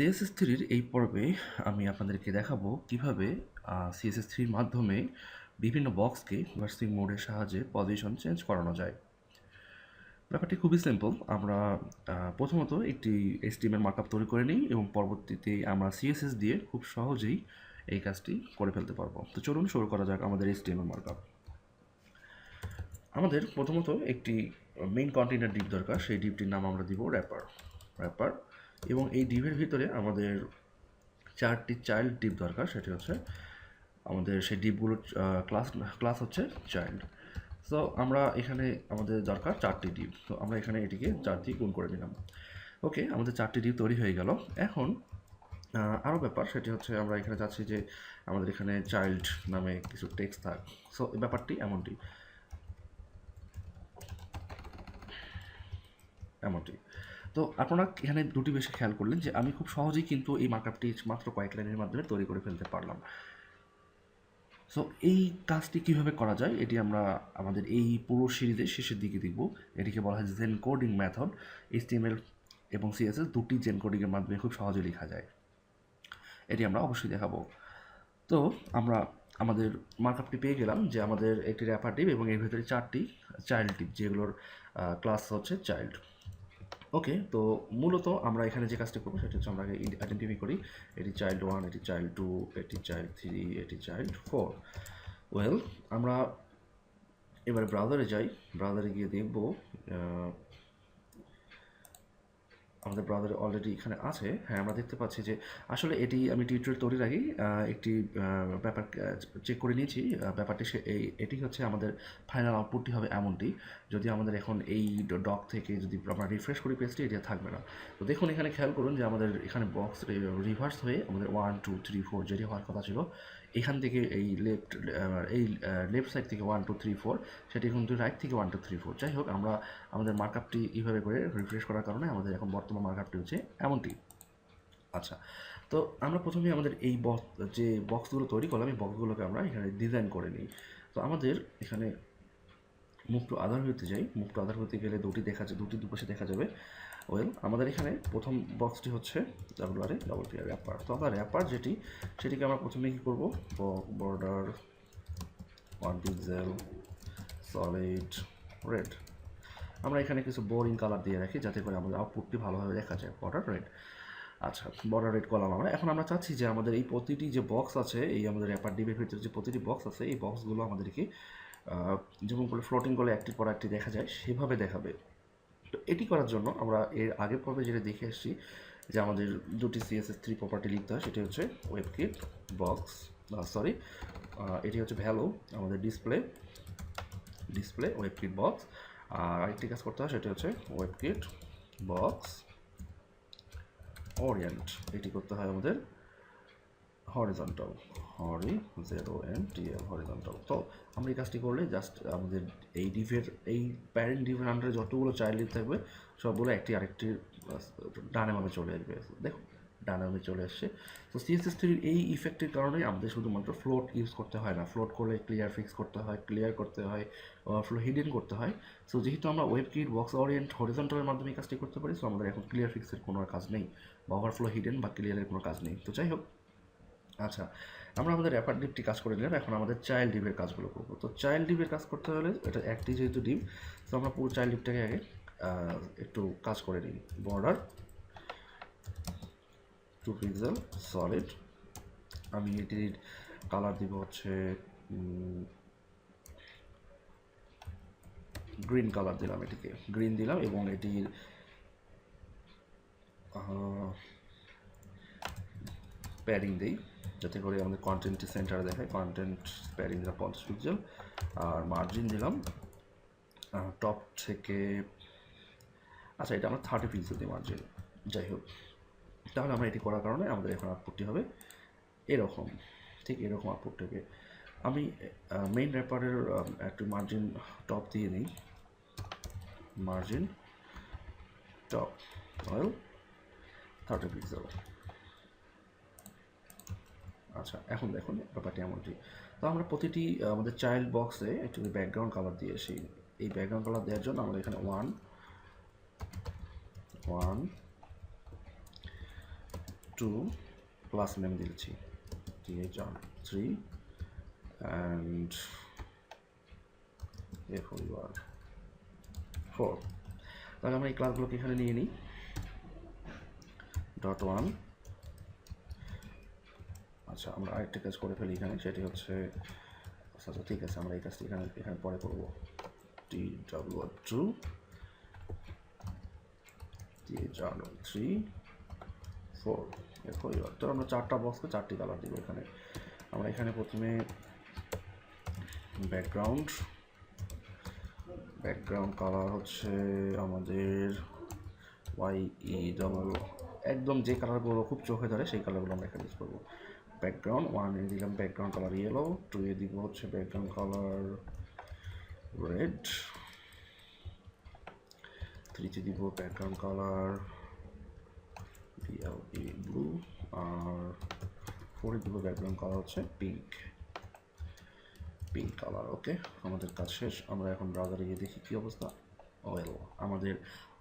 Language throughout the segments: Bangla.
সিএসএস থ্রির এই পর্বে আমি আপনাদেরকে দেখাবো কীভাবে সিএসএস থ্রির মাধ্যমে বিভিন্ন বক্সকে ভার্সিং মোডের সাহায্যে পজিশন চেঞ্জ করানো যায়। ব্যাপারটি খুবই সিম্পল আমরা প্রথমত একটি এসটিএমএল মার্কআপ তৈরি করে নিই এবং পরবর্তীতে আমরা সিএসএস দিয়ে খুব সহজেই এই কাজটি করে ফেলতে পারব। তো চলুন শুরু করা যাক আমাদের এসটিএমএল মার্কআপ আমাদের প্রথমত একটি মেইন কন্টেনার ডিপ দরকার, সেই ডিপটির নাম আমরা দিব র্যাপার র্যাপার এবং এই ডিপের ভিতরে আমাদের চারটি চাইল্ড ডিপ দরকার, সেটি হচ্ছে আমাদের সেই ডিপগুলোর ক্লাস ক্লাস হচ্ছে চাইল্ড। সো আমরা এখানে আমাদের দরকার চারটি ডিপ তো আমরা এখানে এটিকে চার দিয়ে গুণ করে নিলাম। ওকে, আমাদের চারটি ডিপ তৈরি হয়ে গেল। এখন আরও ব্যাপার, সেটি হচ্ছে আমরা এখানে চাচ্ছি যে আমাদের এখানে চাইল্ড নামে কিছু টেক্সট থাক। সো ব্যাপারটি এমনটি। এমনটি। তো আপনারা এখানে দুটি বেশি খেয়াল করলেন যে আমি খুব সহজেই কিন্তু এই মার্কআপটি মাত্র কয়েক লাইনের মাধ্যমে তৈরি করে ফেলতে পারলাম। সো এই কাজটি কীভাবে করা যায় এটি আমরা আমাদের এই পুরো সিরিজের শেষের দিকে দেখব। এটিকে বলা হয় জেন কোডিং মেথড এইচটিএমএল এবং সিএসএস দুটি জেন কোডিংয়ের মাধ্যমে খুব সহজে লেখা যায়। এটি আমরা অবশ্যই দেখাবো। তো, আমরা আমাদের মার্কআপটি পেয়ে গেলাম যে আমাদের একটি র্যাপার টিপ এবং এর ভিতরে চারটি চাইল্ড টিপ যেগুলোর ক্লাস হচ্ছে চাইল্ড ওকে তো মূলত আমরা এখানে যে কাজটি করব সেটি হচ্ছে আমরা আইডেন্টিফাই করি, এটি চাইল্ড ওয়ান এটি চাইল্ড টু এটি চাইল্ড থ্রি এটি চাইল্ড ফোর ওয়েল আমরা এবারে ব্রাউজারে যাই ব্রাউজারে গিয়ে দেখব আমাদের ব্রাউজারে অলরেডি এখানে আছে। হ্যাঁ আমরা দেখতে পাচ্ছি যে আসলে এটি আমি টিউটোরিয়াল তৈরির আগেই একটি ব্যাপার চেক করে নিয়েছি। ব্যাপারটি সে, এই, এটি হচ্ছে আমাদের ফাইনাল আউটপুটটি হবে এমনটি। যদি আমাদের এখন এই ডক থেকে যদি আমরা রিফ্রেশ করি পেজটি এটা থাকবে না। তো দেখুন, এখানে খেয়াল করুন যে আমাদের এখানে বক্স রিভার্স হয়ে আমাদের ওয়ান টু থ্রি ফোর যেটি হওয়ার কথা ছিল এখান থেকে এই লেফট এই লেফট সাইড থেকে ওয়ান টু থ্রি ফোর সেটি কিন্তু রাইট থেকে ওয়ান টু থ্রি ফোর যাই হোক, আমরা আমাদের মার্কআপটি এইভাবে করে রিফ্রেশ করার কারণে আমাদের এখন বর্তমান মার্কআপটি হচ্ছে এমনটি। আচ্ছা তো আমরা প্রথমে আমাদের এই বক্স যে বক্সগুলো তৈরি করলাম, এই বক্সগুলোকে আমরা এখানে ডিজাইন করে নিই। তো আমাদের এখানে মুভ টু আধার হতে যাই মুভ টু আধার হতে গেলে দুটি দেখা যায় দুটি দুপাশে দেখা যাবে। ওয়েল আমাদের এখানে প্রথম বক্সটি হচ্ছে ডাবল আরে ডাবল পি র্যাপার তো আমরা র্যাপার যেটি, সেটিকে আমরা প্রথমে কী করব? বর্ডার ওয়ান সলিড রেড আমরা এখানে কিছু বোরিং কালার দিয়ে রাখি, যাতে করে আমাদের আউটপুটটি ভালোভাবে দেখা যায়। বর্ডার রেড আচ্ছা বর্ডার রেড করলাম আমরা। এখন আমরা চাচ্ছি যে আমাদের এই প্রতিটি যে বক্স আছে, এই আমাদের র্যাপার ডিবের ভিতরে যে প্রতিটি বক্স আছে, এই বক্সগুলো আমাদেরকে যেমন করে ফ্লোটিং করলে একটির পর একটি দেখা যায়, সেভাবে দেখাবে। তো এটি করার জন্য আমরা এর আগের পর্বে যেটা দেখে এসেছি, যে আমাদের দুটি সিএসএস থ্রি প্রপার্টি লিখতে হয়, সেটি হচ্ছে ওয়েবকিট বক্স সরি এটি হচ্ছে ভ্যালু আমাদের ডিসপ্লে ডিসপ্লে ওয়েবকিট বক্স আর আরেকটি কাজ করতে হয়, সেটি হচ্ছে ওয়েবকিট বক্স ওরিয়েন্ট এটি করতে হয় আমাদের horizontal Hari zero N TL horizontal তো আমরা এই কাজটি করলে জাস্ট আমাদের এই ডিভের এই প্যারেন্ট ডিভের আন্ডারে যতগুলো চাইল্ড থাকবে সবগুলো একটি আরেকটির আহ, ডানে চলে আসবে। দেখো ডানে ভাবে চলে আসছে। তো সিএসএস থ্রির এই ইফেক্টের কারণে আমাদের শুধুমাত্র ফ্লোট ইউজ করতে হয় না। ফ্লোট করলে ক্লিয়ার ফিক্স করতে হয় ক্লিয়ার করতে হয় ফ্লো হিডেন করতে হয়। সো যেহেতু আমরা ওয়েব কিট বক্স অরিয়েন্ট হরিজন্টালের মাধ্যমে কাজটি করতে পারি সো আমাদের এখন ক্লিয়ার ফিক্সের কোনো কাজ নেই ওভারফ্লো হিডেন বা ক্লিয়ারের কোনো কাজ নেই। তো যাই হোক আচ্ছা আমরা আমাদের র্যাপার ডিপটি কাজ করে নিলাম, এখন আমাদের চাইল্ড ডিপের কাজগুলো করব। তো চাইল্ড ডিপের কাজ করতে হলে এটা একটি যেহেতু ডিপ, তো আমরা পুরো চাইল্ড ডিপটাকে আগে একটু কাজ করে নিই। বর্ডার টু পিক্সেল সলিড আমি এটির কালার দিব হচ্ছে গ্রিন কালার দিলাম এটিকে। গ্রিন দিলাম এবং এটির প্যাডিং দিই। যাতে করে আমাদের কন্টেন্ট সেন্টারে দেখায় কন্টেন্ট প্যাডিং দিলাম পঞ্চাশ পিক্সেল আর মার্জিন দিলাম টপ থেকে আচ্ছা এটা আমরা থার্টি পিক্সেল দিই মার্জিন যাই হোক। তাহলে আমরা এটি করার কারণে আমাদের এখন আউটপুটটি হবে এরকম, ঠিক এরকম আউটপুট থেকে আমি মেইন র্যাপারের একটু মার্জিন টপ দিয়ে নিই। মার্জিন টপ থার্টি পিক্সেল আচ্ছা এখন দেখুন ব্যাপারটি এমনটি তো আমরা প্রতিটি আমাদের চাইল্ড বক্সে একটু ব্যাকগ্রাউন্ড কালার দিয়ে আসি। এই ব্যাকগ্রাউন্ড কালার দেওয়ার জন্য আমরা এখানে one one two class name দিয়েছি THR three and UR four তাহলে আমরা এই ক্লাসগুলোকে এখানে নিয়ে নিই। ডট ওয়ান আচ্ছা আমরা আরেকটা কাজ করে ফেলি এখানে, সেটি হচ্ছে আচ্ছা আচ্ছা ঠিক আছে, আমরা এই কাজটি এখানে এখানে পরে করব। T W two T W three four এরপর তো আমরা চারটা বক্সকে চারটি কালার দিব এখানে। আমরা এখানে প্রথমে ব্যাকগ্রাউন্ড ব্যাকগ্রাউন্ড কালার হচ্ছে আমাদের ওয়াই ই ডাবল একদম যে কালারগুলো খুব চোখে ধরে, সেই কালারগুলো আমরা এখানে ইউজ করব। ব্যাকগ্রাউন্ড ওয়ান দিলাম ব্যাকগ্রাউন্ড কালার ইয়েলো টু এ দিব হচ্ছে ব্যাকগ্রাউন্ড কালার রেড থ্রিতে দিব ব্যাকগ্রাউন্ড কালার বিএলই ব্লু আর ফোরে দিব ব্যাকগ্রাউন্ড কালার হচ্ছে পিঙ্ক পিঙ্ক কালার ওকে আমাদের কাজ শেষ, আমরা এখন ব্রাউজারে গিয়ে দেখি কী অবস্থা। ওয়েল আমাদের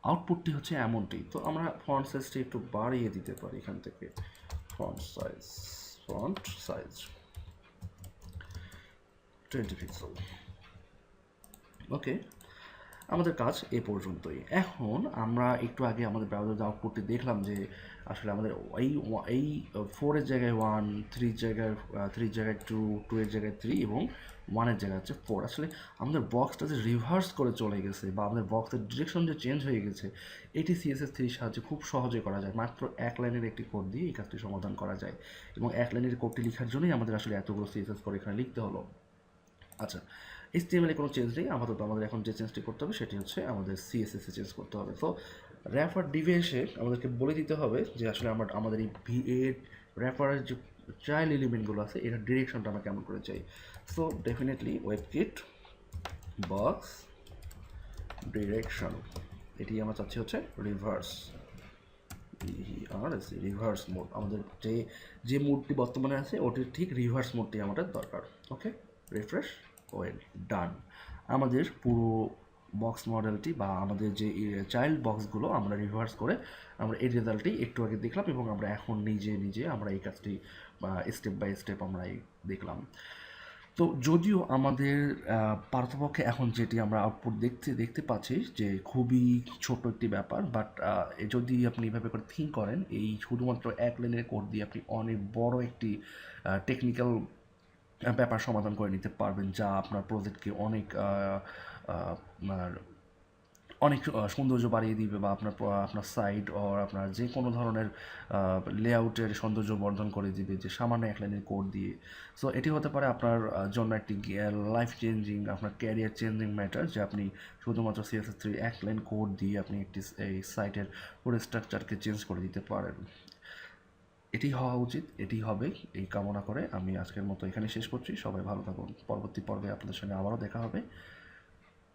আউটপুটটি হচ্ছে এমনটি, তো আমরা ফন্ট সাইজটি একটু বাড়িয়ে দিতে পারি এখান থেকে font size font size twenty pixel okay আমাদের কাজ এ পর্যন্তই। এখন আমরা একটু আগে আমাদের ব্রাউজার আউটপুটটি দেখলাম যে, আসলে আমাদের এই এই ফোরের জায়গায় ওয়ান থ্রির জায়গায় থ্রির জায়গায় টু টু এর জায়গায় থ্রি এবং ওয়ানের জায়গায় হচ্ছে ফোর আসলে আমাদের বক্সটা যে রিভার্স করে চলে গেছে বা আমাদের বক্সের ডিরেকশন যে চেঞ্জ হয়ে গেছে, এটি সিএসএস থ্রির সাহায্যে খুব সহজে করা যায়। মাত্র এক লাইনের একটি কোড দিয়ে এই কাজটি সমাধান করা যায় এবং এক লাইনের কোডটি লেখার জন্যই আমাদের আসলে এতগুলো সিএসএস করে এখানে লিখতে হলো। আচ্ছা এইচটিএমএল কোনো চেঞ্জ নেই, আপাতত আমাদের এখন যে চেঞ্জটি করতে হবে সেটি হচ্ছে আমাদের সিএসএস চেঞ্জ করতে হবে। সো র্যাফার ডিভে এসে আমাদেরকে বলে দিতে হবে যে আসলে আমার, আমাদের এই ভি এর র্যাফারের যে চাইল্ড এলিমেন্টগুলো আছে, এটার ডিরেকশনটা আমরা কেমন করে চাই। So definitely webkit box direction এটি আমরা চাচ্ছি হচ্ছে রিভার্স আর রিভার্স মোড আমাদের যে যে মোডটি বর্তমানে আছে, ওটির ঠিক রিভার্স মোডটি আমাদের দরকার। Okay refresh well done. আমাদের পুরো বক্স মডেলটি বা আমাদের যে চাইল্ড বক্সগুলো আমরা রিভার্স করে আমরা এই রেজাল্টটি একটু আগে দেখলাম এবং আমরা এখন নিজে নিজে আমরা এই কাজটি, বা স্টেপ বাই স্টেপ আমরা দেখলাম। তো যদিও আমাদের পার্থপক্ষে এখন যেটি আমরা আউটপুট দেখতে দেখতে পাচ্ছি যে খুবই ছোট একটি ব্যাপার বাট যদি আপনি এভাবে করে থিঙ্ক করেন, এই শুধুমাত্র এক লাইনের কোড দিয়ে আপনি অনেক বড় একটি টেকনিক্যাল ব্যাপার সমাধান করে নিতে পারবেন, যা আপনার প্রজেক্টকে অনেক আপনার অনেক সৌন্দর্য বাড়িয়ে দিবে বা আপনার আপনার সাইড ও আপনার যে কোনো ধরনের লেআউটের সৌন্দর্য বর্ধন করে দিবে যে সামান্য এক লাইনের কোড দিয়ে। সো এটি হতে পারে আপনার জন্য একটি লাইফ চেঞ্জিং আপনার ক্যারিয়ার চেঞ্জিং ম্যাটার যে আপনি শুধুমাত্র সিএসএস থ্রি এক লাইন কোড দিয়ে আপনি একটি, এই সাইটের পুরো স্ট্রাকচারকে চেঞ্জ করে দিতে পারেন। এটি হওয়া উচিত, এটি হবে এই কামনা করে আমি আজকের মতো এখানে শেষ করছি। সবাই ভালো থাকুন। পরবর্তী পর্বে আপনাদের সঙ্গে আবারও দেখা হবে।